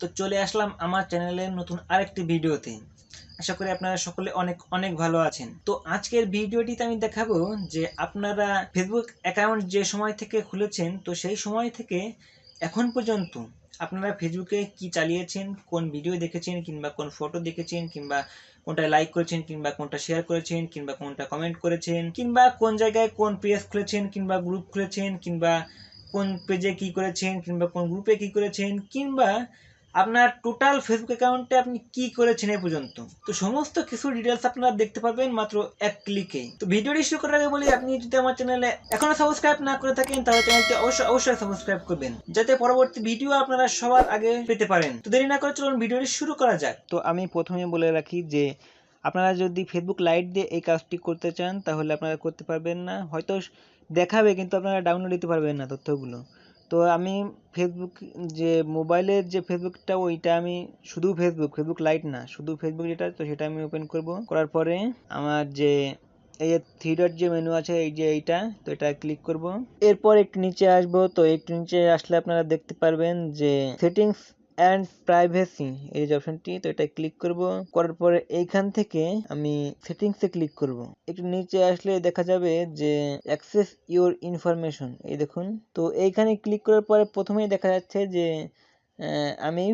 তো চলে আসলাম আমার চ্যানেলের নতুন আরেকটি ভিডিওতে। আশা করি আপনারা সকলে অনেক অনেক ভালো আছেন। তো আজকের ভিডিওটিতে আমি দেখাবো যে আপনারা ফেসবুক অ্যাকাউন্ট যে সময় থেকে খুলেছেন, তো সেই সময় থেকে এখন পর্যন্ত আপনারা ফেসবুকে কি চালিয়েছেন, কোন ভিডিও দেখেছেন, কিংবা কোন ফটো দেখেছেন, কিংবা কোনটা লাইক করেছেন, কিংবা কোনটা শেয়ার করেছেন, কিংবা কোনটা কমেন্ট করেছেন, কিংবা কোন জায়গায় কোন পেজ খুলেছেন, কিংবা গ্রুপ খুলেছেন, কিংবা কোন পেজে কি করেছেন, কিংবা কোন গ্রুপে কি করেছেন, কিংবা আপনার টোটাল ফেসবুক অ্যাকাউন্টে আপনি কি করেছেন এ পর্যন্ত? তো সমস্ত কিছু ডিটেলস আপনারা দেখতে পাবেন মাত্র এক ক্লিকে তো ভিডিওটি শুরু করার আগে বলি, আপনি যদি আমার চ্যানেলে এখনও সাবস্ক্রাইব না করে থাকেন, তাহলে চ্যানেলটি অবশ্যই অবশ্যই সাবস্ক্রাইব করবেন, যাতে পরবর্তী ভিডিও আপনারা সবার আগে পেতে পারেন। তো দেরি না করে চলুন ভিডিওটি শুরু করা যাক। তো আমি প্রথমে বলে রাখি যে, আপনারা যদি ফেসবুক লাইট দিয়ে এই কাজটি করতে চান, তাহলে আপনারা করতে পারবেন না। হয়তো দেখাবে, কিন্তু আপনারা ডাউনলোড দিতে পারবেন না তথ্যগুলো। তো আমি ফেসবুক যে মোবাইলের যে ফেসবুকটা ওইটা আমি শুধু ফেসবুক ফেসবুক লাইট না, শুধু ফেসবুক যেটা তো সেটা আমি ওপেন করব। করার পরে আমার যে, এই থ্রি ডট যে মেনু আছে, এই যে এইটা, তো এটা ক্লিক করব। এরপর একটু নিচে আসব, তো একটু নিচে আসলে আপনারা দেখতে পারবেন যে সেটিংস অ্যান্ড প্রাইভেসি এই যে অপশনটি তো এটা ক্লিক করব। করার পরে এইখান থেকে আমি সেটিংসে ক্লিক করব। একটু নিচে আসলে দেখা যাবে যে অ্যাক্সেস ইওর ইনফরমেশন এই দেখুন। তো এইখানে ক্লিক করার পরে প্রথমেই দেখা যাচ্ছে যে আমি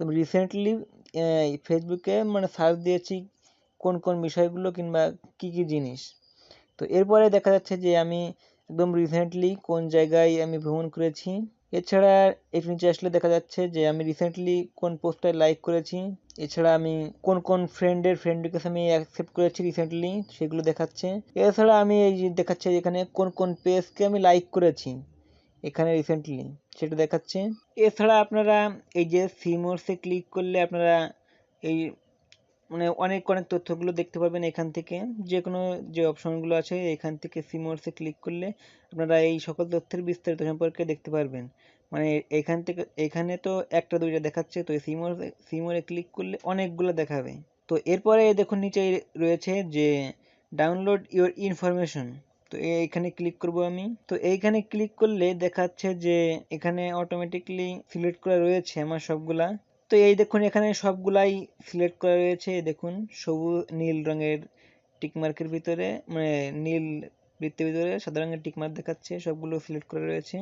রিসেন্টলি ফেসবুকে মানে সার্চ দিয়েছি কোন কোন বিষয়গুলো কিংবা কি কি জিনিস। তো এরপরে দেখা যাচ্ছে যে আমি একদম রিসেন্টলি কোন জায়গায় আমি ভ্রমণ করেছি এছাড়া একটু নিচে আসলে দেখা যাচ্ছে যে আমি রিসেন্টলি কোন পোস্টটায় লাইক করেছি, এছাড়া আমি কোন কোন ফ্রেন্ডের ফ্রেন্ড রিকোয়েস্ট আমি অ্যাকসেপ্ট করেছি রিসেন্টলি সেগুলো দেখাচ্ছে। এছাড়া আমি এই যে দেখাচ্ছে এখানে কোন কোন পেজকে আমি লাইক করেছি এখানে রিসেন্টলি সেটা দেখাচ্ছে। এছাড়া আপনারা এই যে সিমোর্সে ক্লিক করলে আপনারা এই মানে অনেক অনেক তথ্যগুলো দেখতে পাবেন এখান থেকে। যে কোনো যে অপশনগুলো আছে, এখান থেকে সিমোর্সে ক্লিক করলে আপনারা এই সকল তথ্যের বিস্তারিত সম্পর্কে দেখতে পারবেন। মানে এখান থেকে, এখানে তো একটা দুইটা দেখাচ্ছে, তো সিমোর সিমোরে ক্লিক করলে অনেকগুলো দেখাবে। তো এরপরে দেখুন নিচে রয়েছে যে ডাউনলোড ইওর ইনফরমেশন তো এইখানে ক্লিক করব আমি। তো এইখানে ক্লিক করলে দেখাচ্ছে যে এখানে অটোমেটিকলি সিলেক্ট করা রয়েছে আমার সবগুলা। তো এই দেখুন, এখানে সবগুলাই সিলেক্ট করা রয়েছে দেখুন, সবুজ, নীল রঙের টিকমার্কের ভিতরে মানে নীল বৃত্তের ভিতরে সাদা রঙের টিকমার্ক দেখাচ্ছে, সবগুলো সিলেক্ট করা রয়েছে।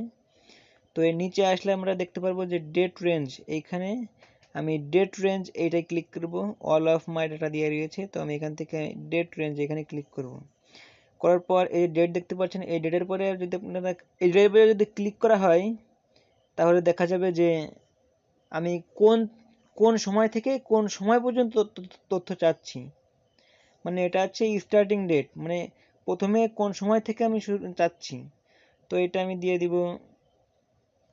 তো এর নিচে আসলে আমরা দেখতে পারব যে ডেট রেঞ্জ এইখানে আমি ডেট রেঞ্জ এইটাই ক্লিক করব অল অফ মাই ডাটা দিয়ে রয়েছে, তো আমি এখান থেকে ডেট রেঞ্জ এখানে ক্লিক করব। করার পর এই ডেট দেখতে পাচ্ছেন, এই ডেটের পরে যদি আপনারা, এই ডেটের পরে যদি ক্লিক করা হয়, তাহলে দেখা যাবে যে আমি কোন কোন সময় থেকে কোন সময় পর্যন্ত তথ্য- চাচ্ছি? মানে এটা হচ্ছে স্টার্টিং ডেট মানে প্রথমে কোন সময় থেকে আমি চাচ্ছি? তো এটা আমি দিয়ে দিব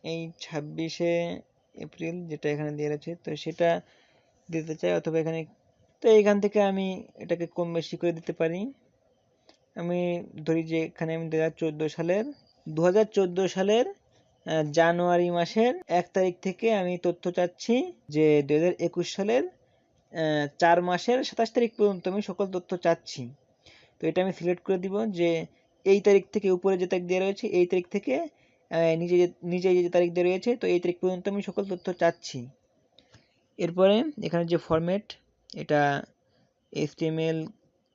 এই ছাব্বিশে এপ্রিল, যেটা এখানে দেওয়া আছে তো সেটা দিতে চাই অথবা এখানে, তো এখান থেকে আমি এটাকে কম বেশি করে দিতে পারি। আমি ধরি যে এখানে আমি দু হাজার চোদ্দ সালের দু হাজার চোদ্দ সালের জানুয়ারি মাসের এক তারিখ থেকে আমি তথ্য চাচ্ছি যে দু হাজার একুশ সালের চার মাসের সাতাশ তারিখ পর্যন্ত আমি সকল তথ্য চাচ্ছি। তো এটা আমি সিলেক্ট করে দিব যে এই তারিখ থেকে উপরে যে তারিখ দেওয়া রয়েছে, এই তারিখ থেকে নিচে যে যে তারিখ দেওয়া রয়েছে, তো এই তারিখ পর্যন্ত আমি সকল তথ্য চাচ্ছি। এরপরে এখানে যে ফরম্যাট এটা এইচটিএমএল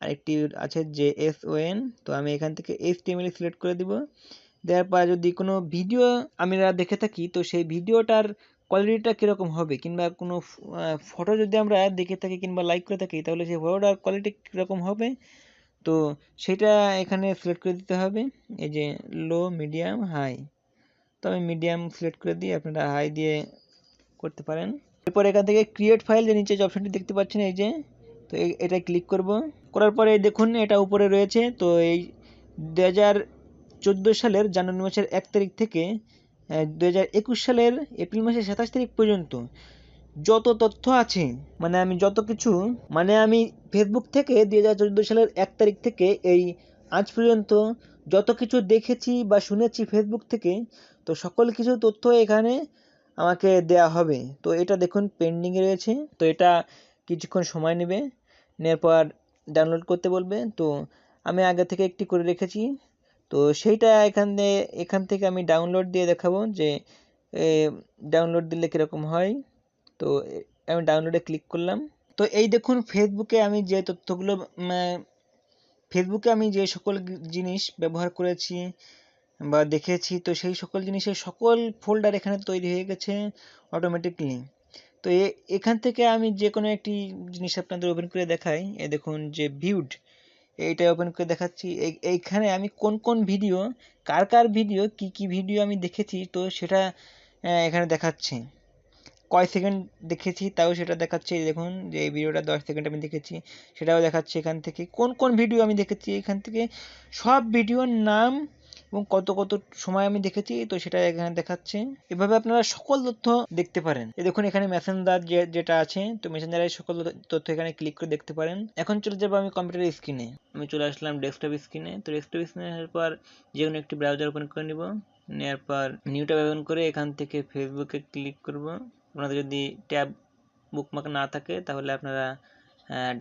আরেকটি আছে যে এস তো আমি এখান থেকে এইচটিএমএল সিলেক্ট করে দিব। দেওয়ার পর যদি কোনো ভিডিও আমরা দেখে থাকি, তো সেই ভিডিওটার কোয়ালিটিটা কীরকম হবে? কিংবা কোনো ফটো যদি আমরা দেখে থাকি কিংবা লাইক করে থাকি, তাহলে সেই ফটোটার কোয়ালিটি কীরকম হবে? তো সেটা এখানে সিলেক্ট করে দিতে হবে। এই যে লো মিডিয়াম হাই তো আমি মিডিয়াম সিলেক্ট করে দিই আপনারা হাই দিয়ে করতে পারেন। এরপর এখান থেকে ক্রিয়েট ফাইল যে নিচে যে অপশনটি দেখতে পাচ্ছেন, এই যে, তো এটা ক্লিক করব। করার পরে দেখুন, এটা উপরে রয়েছে। তো এই দু হাজার চোদ্দ সালের জানুয়ারি মাসের এক তারিখ থেকে দু হাজার একুশ সালের এপ্রিল মাসের সাতাশ তারিখ পর্যন্ত যত তথ্য আছে মানে আমি যত কিছু মানে আমি ফেসবুক থেকে দুই হাজার চোদ্দ সালের এক তারিখ থেকে এই আজ পর্যন্ত যত কিছু দেখেছি বা শুনেছি ফেসবুক থেকে, তো সকল কিছু তথ্য এখানে আমাকে দেয়া হবে। তো এটা দেখুন পেন্ডিংয়ে রয়েছে, তো এটা কিছুক্ষণ সময় নেবে, নেওয়ার পর ডাউনলোড করতে বলবে। তো আমি আগে থেকে একটি করে রেখেছি তো সেইটা এখানে এখান থেকে আমি ডাউনলোড দিয়ে দেখাবো যে ডাউনলোড দিলে কীরকম হয়। তো আমি ডাউনলোডে ক্লিক করলাম। তো এই দেখুন ফেসবুকে আমি যে তথ্যগুলো ফেসবুকে আমি যে সকল জিনিস ব্যবহার করেছি বা দেখেছি, তো সেই সকল জিনিসের সকল ফোল্ডার এখানে তৈরি হয়ে গেছে অটোমেটিকলি তো এখান থেকে আমি যে কোনো একটি জিনিস আপনাদের ওপেন করে দেখাই। এ দেখুন যে ভিউড এইটা ওপেন করে দেখাচ্ছি। এই- এইখানে আমি কোন কোন ভিডিও কার কার ভিডিও কি কি ভিডিও আমি দেখেছি, তো সেটা এখানে দেখাচ্ছি। কয় সেকেন্ড দেখেছি, তাও সেটা দেখাচ্ছে। দেখুন, যে এই ভিডিওটা দশ সেকেন্ড আমি দেখেছি, সেটাও দেখাচ্ছে এখান থেকে। কোন কোন ভিডিও আমি দেখেছি, এখান থেকে সব ভিডিওর নাম এবং কত কত সময় আমি দেখেছি, তো সেটা এখানে দেখাচ্ছে। এভাবে আপনারা সকল তথ্য দেখতে পারেন। এই দেখুন, এখানে মেসেঞ্জার যে, যেটা আছে, তো মেসেঞ্জারের সকল তথ্য এখানে ক্লিক করে দেখতে পারেন। এখন চলে যাব আমি কম্পিউটার স্ক্রিনে আমি চলে আসলাম ডেস্কটপ স্ক্রিনে তো ডেস্কটপ স্ক্রিনে আসার পর যে কোনো একটি ব্রাউজার ওপেন করে নিব। নেওয়ার পর নিউ ট্যাব ওপেন করে এখান থেকে ফেসবুকে ক্লিক করব। আপনাদের যদি ট্যাব বুকমার্ক না থাকে, তাহলে আপনারা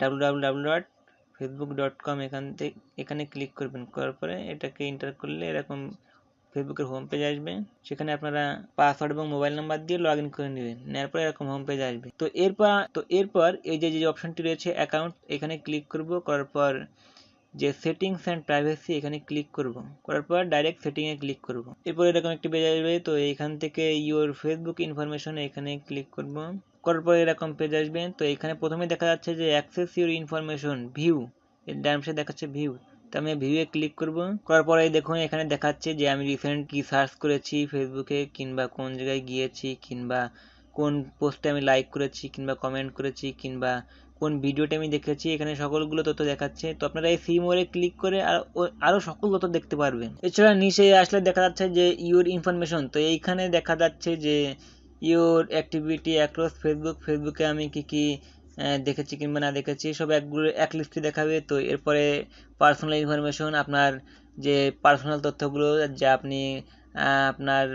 W W W dot Facebook dot com এখান থেকে, এখানে ক্লিক করবেন। করার পরে এটাকে এন্টার করলে এরকম ফেসবুকের হোম পেজ আসবে। সেখানে আপনারা পাসওয়ার্ড এবং মোবাইল নাম্বার দিয়ে লগ ইন করে নেবেন। নেওয়ার পরে এরকম হোম পেজ আসবে। তো এরপর তো এরপর এই যে যে অপশনটি রয়েছে অ্যাকাউন্ট এখানে ক্লিক করব। করার পর যে সেটিংস অ্যান্ড প্রাইভেসি এখানে ক্লিক করব। করার পর ডাইরেক্ট সেটিংয়ে ক্লিক করব। এরপর এরকম একটি পেজ আসবে। তো এখান থেকে ইওর ফেসবুক ইনফরমেশন এখানে ক্লিক করব। করার পর এরকম পেজ আসবে তো এখানে প্রথমে দেখা যাচ্ছে যে অ্যাক্সেস ইউর ইনফরমেশন ভিউ এর পাশে দেখাচ্ছে ভিউ তো আমি ভিউয়ে ক্লিক করব। করার পরে দেখুন, এখানে দেখাচ্ছে যে আমি রিসেন্ট কি সার্চ করেছি ফেসবুকে কিংবা কোন জায়গায় গিয়েছি, কিংবা কোন পোস্টে আমি লাইক করেছি, কিংবা কমেন্ট করেছি, কিংবা কোন ভিডিওটা আমি দেখেছি, এখানে সকলগুলো তথ্য দেখাচ্ছে। তো আপনারা এই সি মোড়ে ক্লিক করে আর আরও সকল তথ্য দেখতে পারবেন। এছাড়া নিচে আসলে দেখা যাচ্ছে যে ইউর ইনফরমেশন তো এইখানে দেখা যাচ্ছে যে ইউর অ্যাক্টিভিটি অ্যাক্রস ফেসবুক ফেসবুকে আমি কি কি দেখেছি কিংবা না দেখেছি, সব একগুলো এক লিস্টে দেখাবে। তো এরপরে পার্সোনাল ইনফরমেশন আপনার যে পার্সোনাল তথ্যগুলো, যা আপনি আপনার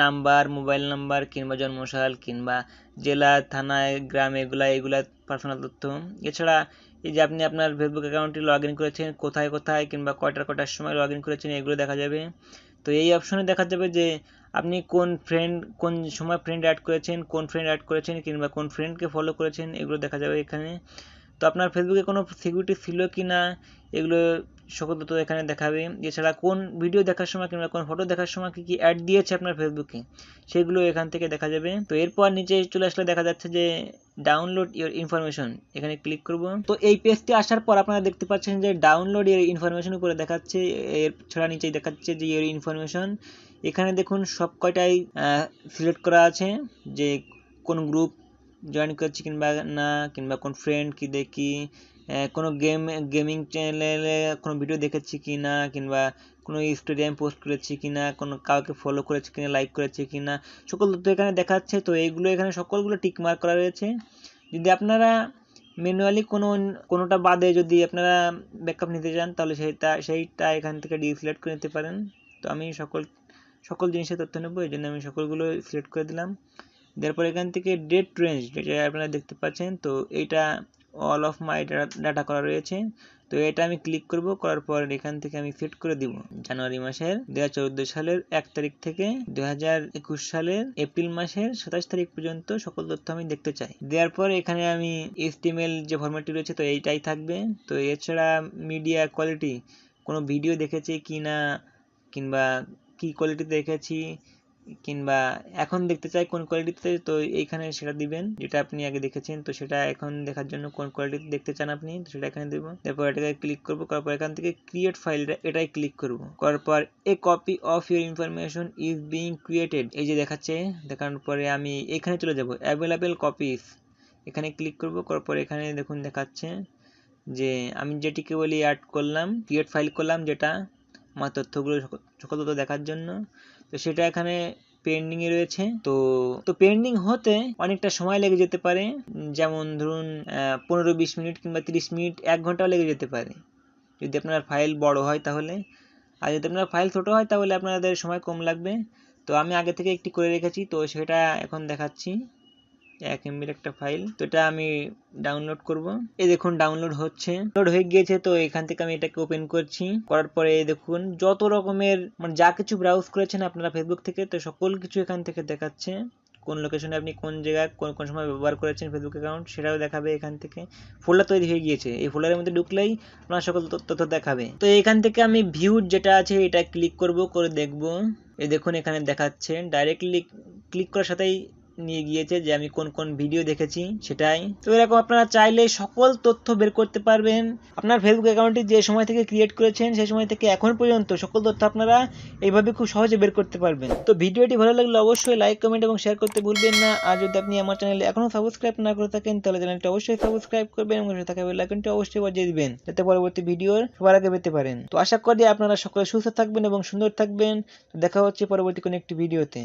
নাম্বার মোবাইল নাম্বার কিংবা জন্মসাল কিংবা জেলা, থানায়, গ্রাম এগুলা এগুলা পার্সোনাল তথ্য। এছাড়া এই যে আপনি আপনার ফেসবুক অ্যাকাউন্টটি লগ ইন করেছেন, কোথায় কোথায় কিংবা কয়টার কটার সময় লগ ইন করেছেন, এগুলো দেখা যাবে। তো এই অপশনে দেখা যাবে যে আপনি কোন ফ্রেন্ড কোন সময় ফ্রেন্ড অ্যাড করেছেন, কোন ফ্রেন্ড অ্যাড করেছেন কিংবা কোন ফ্রেন্ডকে ফলো করেছেন, এগুলো দেখা যাবে এখানে। তো আপনার ফেসবুকে কোনো সিকিউরিটি ছিল কি না এগুলো সকল তথ্য এখানে দেখাবে। এছাড়া কোন ভিডিও দেখার সময় কিংবা কোন ফটো দেখার সময় কী কী অ্যাড দিয়েছে আপনার ফেসবুকে সেগুলো এখান থেকে দেখা যাবে। তো এরপর নিচে চলে আসলে দেখা যাচ্ছে যে ডাউনলোড ইওর ইনফরমেশন এখানে ক্লিক করব। তো এই পেজটি আসার পর আপনারা দেখতে পাচ্ছেন যে ডাউনলোড ইওর ইনফরমেশন উপরে দেখাচ্ছে, এর ছাড়া নিচেই দেখাচ্ছে যে ইওর ইনফরমেশন এখানে দেখুন সব কয়টাই সিলেক্ট করা আছে, যে কোন গ্রুপ জয়েন করছি কিংবা না, কিংবা কোন ফ্রেন্ড কি দেখি কোনো গেম গেমিং চ্যানেলে কোনো ভিডিও দেখেছি কি না কিংবা কোনো স্টেডিয়াম পোস্ট করেছি কি না কোনো কাউকে ফলো করেছি কিনা লাইক করেছি কি না সকল তথ্য এখানে দেখাচ্ছে। তো এইগুলো এখানে সকলগুলো টিক মার্ক করা রয়েছে। যদি আপনারা ম্যানুয়ালি কোনো, কোনোটা বাদে যদি আপনারা ব্যাকআপ নিতে চান, তাহলে সেইটা সেইটা এখান থেকে ডিসিলেক্ট করে নিতে পারেন। তো আমি সকল সকল জিনিসের তথ্য নেব, এই জন্য আমি সকলগুলো সিলেক্ট করে দিলাম। দেওয়ার পর এখান থেকে ডেট রেঞ্জ যেটা আপনারা দেখতে পাচ্ছেন, তো এইটা অল অফ মাই ডাটা করা রয়েছে। তো এটা আমি ক্লিক করব, করার পর এখান থেকে আমি সেট করে দিব। জানুয়ারি মাসের দু হাজার চোদ্দ সালের এক তারিখ থেকে দু হাজার একুশ সালের এপ্রিল মাসের সাতাশ তারিখ পর্যন্ত সকল তথ্য আমি দেখতে চাই। দেওয়ার পর এখানে আমি এসটিএমএল যে ফরম্যাটটি রয়েছে, তো এইটাই থাকবে। তো এছাড়া মিডিয়া কোয়ালিটি কোনো ভিডিও দেখেছি কি না কিংবা কি কোয়ালিটি দেখেছি, কিংবা এখন দেখতে চাই কোন কোয়ালিটিতে তো এইখানে সেটা দিবেন, যেটা আপনি আগে দেখেছেন, তো সেটা এখন দেখার জন্য কোন কোয়ালিটিতে দেখতে চান আপনি, তো সেটা এখানে দেবো। তারপর এটাকে ক্লিক করব, করার পর এখান থেকে ক্রিয়েট ফাইলটা এটাই ক্লিক করব। করার পর a copy of your information is being created এই যে দেখাচ্ছে, দেখানোর পরে আমি এখানে চলে যাব অ্যাভেলেবেল কপিস এখানে ক্লিক করব, করার পর এখানে দেখুন দেখাচ্ছে যে আমি যেটিকে বলি অ্যাড করলাম ক্রিয়েট ফাইল করলাম, যেটা আমার তথ্যগুলো সকল দেখার জন্য। তো সেটা এখানে পেন্ডিং এ রয়েছে। তো তো পেন্ডিং হতে অনেকটা সময় লেগে যেতে পারে। যেমন ধরুন পনেরো বিশ মিনিট কিংবা তিরিশ মিনিট, এক ঘন্টাও লেগে যেতে পারে। যদি আপনার ফাইল বড় হয় তাহলে। আর যদি আপনার ফাইল ছোট হয় তাহলে আপনাদের সময় কম লাগবে। তো আমি আগে থেকে একটি করে রেখেছি। তো সেটা এখন দেখাচ্ছি। এক এমবির একটা ফাইল তো এটা আমি ডাউনলোড করব। এই দেখুন ডাউনলোড হচ্ছে। ডাউনলোড হয়ে গিয়েছে, তো এখান থেকে আমি এটাকে ওপেন করছি। করার পরে দেখুন, যত রকমের মানে যা কিছু ব্রাউজ করেছেন আপনারা ফেসবুক থেকে, তো সকল কিছু এখান থেকে দেখাচ্ছে। কোন লোকেশনে আপনি কোন জায়গায়, কোন কোন সময় ব্যবহার করেছেন ফেসবুক অ্যাকাউন্ট সেটাও দেখাবে এখান থেকে। ফোল্ডার তৈরি হয়ে গিয়েছে। এই ফোল্ডারের মধ্যে ঢুকলেই আপনার সকল তথ্য দেখাবে। তো এখান থেকে আমি ভিউ যেটা আছে, এটা ক্লিক করব, করে দেখব। এই দেখুন, এখানে দেখাচ্ছে। ডাইরেক্টলি ক্লিক করার সাথেই নিয়ে গিয়েছে যে আমি কোন কোন ভিডিও দেখেছি, সেটাই। তো এরকম আপনারা চাইলে সকল তথ্য বের করতে পারবেন। আপনার ফেসবুক অ্যাকাউন্টটি যে সময় থেকে ক্রিয়েট করেছেন, সেই সময় থেকে এখন পর্যন্ত সকল তথ্য আপনারা এইভাবে খুব সহজে বের করতে পারবেন। তো ভিডিওটি ভালো লাগলে অবশ্যই লাইক কমেন্ট এবং শেয়ার করতে ভুলবেন না। আর যদি আপনি আমার চ্যানেলে এখনও সাবস্ক্রাইব না করে থাকেন, তাহলে চ্যানেলটি অবশ্যই সাবস্ক্রাইব করবেন এবং থাকা বেল আইকনটি অবশ্যই বাজিয়ে দিবেন, যাতে পরবর্তী ভিডিওর সবার আগে পেতে পারেন। তো আশা করি আপনারা সকলে সুস্থ থাকবেন এবং সুন্দর থাকবেন। দেখা হচ্ছে পরবর্তী কোনো একটি ভিডিওতে